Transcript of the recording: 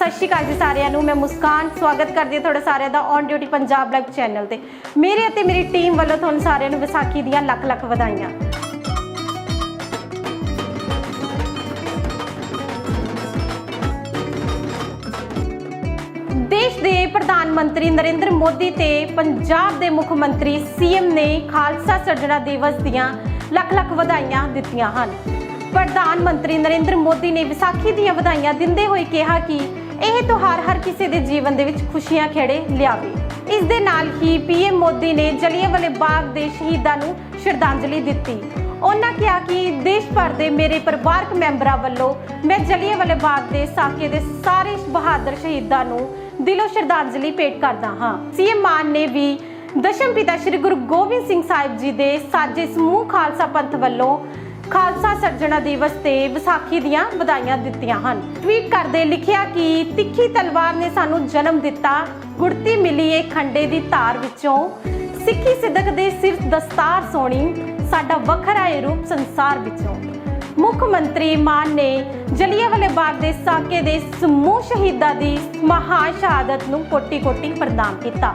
ਸਤਿ ਸ਼੍ਰੀ ਅਕਾਲ ਜੀ ਸਾਰਿਆਂ ਨੂੰ। ਮੈਂ ਮੁਸਕਾਨ, ਸਵਾਗਤ ਕਰਦੀ ਹਾਂ ਤੁਹਾਡਾ ਸਾਰਿਆਂ ਦਾ on duty Punjab live channel ਤੇ। ਮੇਰੇ ਅਤੇ ਮੇਰੀ ਟੀਮ ਵੱਲੋਂ ਤੁਹਾਨੂੰ ਸਾਰਿਆਂ ਨੂੰ ਵਿਸਾਖੀ ਦੀਆਂ ਲੱਖ ਲੱਖ ਵਧਾਈਆਂ। ਦੇਸ਼ ਦੇ ਪ੍ਰਧਾਨ ਮੰਤਰੀ ਨਰਿੰਦਰ ਮੋਦੀ ਤੇ ਪੰਜਾਬ ਦੇ ਮੁੱਖ ਮੰਤਰੀ ਸੀਐਮ ਨੇ ਖਾਲਸਾ ਸਿਰਜਣਾ ਦਿਵਸ ਦੀਆਂ ਲੱਖ ਲੱਖ ਵਧਾਈਆਂ ਦਿੱਤੀਆਂ ਹਨ। ਪ੍ਰਧਾਨ ਮੰਤਰੀ ਨਰਿੰਦਰ ਮੋਦੀ ਨੇ ਵਿਸਾਖੀ ਦੀਆਂ ਵਧਾਈਆਂ ਦਿੰਦੇ ਹੋਏ ਕਿਹਾ ਕਿ ਇਹ ਤਿਉਹਾਰ ਹਰ ਕਿਸੇ ਦੇ ਜੀਵਨ ਦੇ ਵਿੱਚ ਖੁਸ਼ੀਆਂ ਖੇੜੇ ਲਿਆਵੇ। ਇਸ ਦੇ ਨਾਲ ਹੀ ਪੀਐਮ ਮੋਦੀ ਨੇ ਜਲਿਆਂਵਾਲੇ ਬਾਗ ਦੇ ਸ਼ਹੀਦਾਂ ਨੂੰ ਸ਼ਰਧਾਂਜਲੀ ਦਿੱਤੀ। ਉਹਨਾਂ ਕਿਹਾ ਕਿ ਦੇਸ਼ ਭਰ ਦੇ ਮੇਰੇ ਪਰਿਵਾਰਕ ਮੈਂਬਰਾਂ ਵੱਲੋਂ ਮੈਂ ਜਲਿਆਂਵਾਲੇ ਬਾਗ ਦੇ ਸਾਕੇ ਦੇ ਸਾਰੇ ਬਹਾਦਰ ਸ਼ਹੀਦਾਂ ਨੂੰ ਦਿਲੋਂ ਸ਼ਰਧਾਂਜਲੀ ਭੇਟ ਕਰਦਾ ਹਾਂ। ਸੀਐਮ ਮਾਨ ਨੇ ਵੀ ਦਸ਼ਮ ਪਿਤਾ ਸ੍ਰੀ ਗੁਰੂ ਗੋਬਿੰਦ ਸਿੰਘ ਸਾਹਿਬ ਜੀ ਦੇ ਸਾਜੇ ਸਮੂਹ ਖਾਲਸਾ ਪੰਥ ਵੱਲੋਂ ਖਾਲਸਾ ਸਿਰਜਣਾ ਦਿਵਸ ਤੇ ਵਿਸਾਖੀ ਦੀਆਂ ਵਧਾਈਆਂ ਦਿੱਤੀਆਂ ਹਨ। ਟਵੀਟ ਕਰਦੇ ਲਿਖਿਆ ਕਿ ਤਿੱਖੀ ਤਲਵਾਰ ਨੇ ਸਾਨੂੰ ਜਨਮ ਦਿੱਤਾ। ਗੁੜਤੀ ਮਿਲੀ ਏ ਖੰਡੇ ਦੀ ਧਾਰ ਵਿੱਚੋਂ। ਸਿੱਖੀ ਸਿੱਧਕ ਦੇ ਸਿਰ ਦਸਤਾਰ ਸੋਣੀ ਸਾਡਾ ਵੱਖਰਾ ਏ ਰੂਪ ਸੰਸਾਰ ਵਿੱਚੋਂ। ਮੁੱਖ ਮੰਤਰੀ ਮਾਨ ਨੇ ਜਲਿਆਂਵਾਲੇ ਬਾਗ ਦੇ ਸਾਕੇ ਦੇ ਸਮੂਹ ਸ਼ਹੀਦਾਂ ਦੀ ਮਹਾਨ ਸ਼ਹਾਦਤ ਨੂੰ ਕੋਟੀ-ਕੋਟੀ ਪ੍ਰਦਾਨ ਕੀਤਾ।